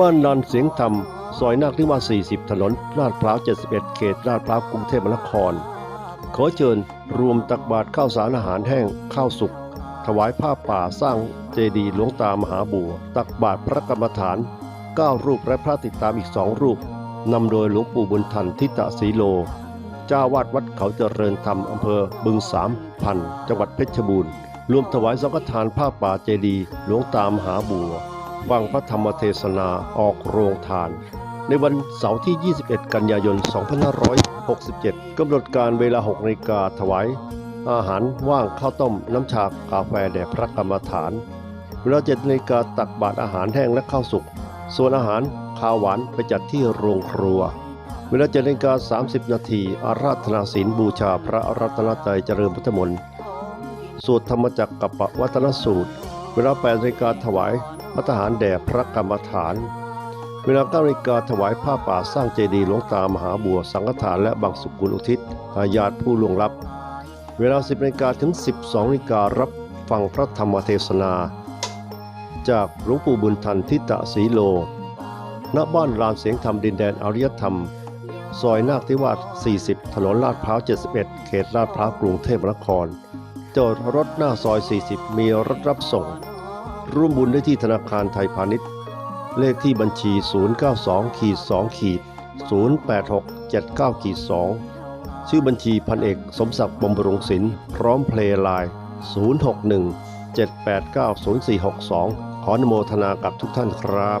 บ้านนันเสียงธรรม ซอยนาคนิวา40 ถนนลาดพร้าว 71 เขตลาดพร้าวกรุงเทพมหานคร ขอเชิญรวมตักบาตรข้าวสารอาหารแห้งข้าวสุก ถวายผ้าป่าสร้างเจดีย์หลวงตามหาบัว ตักบาตรพระกรรมฐาน 9 รูปและพระติดตามอีกสองรูปนำโดยหลวงปู่บุญทันทิตะสีโล เจ้าวาดวัดเขาเจริญธรรมอำเภอบึงสามพันจังหวัดเพชรบูรณ์ รวมถวายสังฆทานผ้าป่าเจดีย์หลวงตามหาบัว ฟังพระธรรมเทศนาออกโรงทาน ในวันเสาร์ที่ 21 กันยายน 2567 กำหนดการเวลา6นาฬิกาถวาย อาหารว่างข้าวต้มน้ำชากาแฟแด่พระกรรมฐาน เวลา7นาฬิกาตักบาตรอาหารแห้งและข้าวสุก ส่วนอาหารข้าวหวานไปจัดที่โรงครัว เวลา7นาฬิกา30 นาทีอาราธนาศีลบูชาพระรัตนตรัยเจริญพุทธมนต์สวดธรรมจักรกับปวัตนสูตร เวลา8นาฬิกาถวาย พระทหารแด่พระกรรมฐาน เวลา9นาฬิกาถวายผ้าป่าสร้างเจดีย์หลวงตามหาบัวสังฆทานและบางสุกุลอุทิศอาญาตผู้ล่วงลับ เวลา 10นาฬิกาถึง 12นาฬิการัฟังพระธรรมเทศนา จากหลวงปู่บุญทันทิตะสีโล ณ บ้านลานเสียงธรรมดินแดนอริยธรรม ซอยนาคทิวาส40 ถนนลาดพร้าว 71 เขตลาดพร้าวกรุงเทพมหานคร จอดรถหน้าซอย 40 มีรถรับส่ง ร่วมบุญได้ที่ธนาคารไทยพาณิชย์ เลขที่บัญชี 092ขีด2ขีด086 79ขีด2ชื่อบัญชีพันเอกสมศักดิ์บำรุงศิลป์พร้อมเพลย์ไลน์ 061 789 0462 ขออนุโมทนากับทุกท่านครับ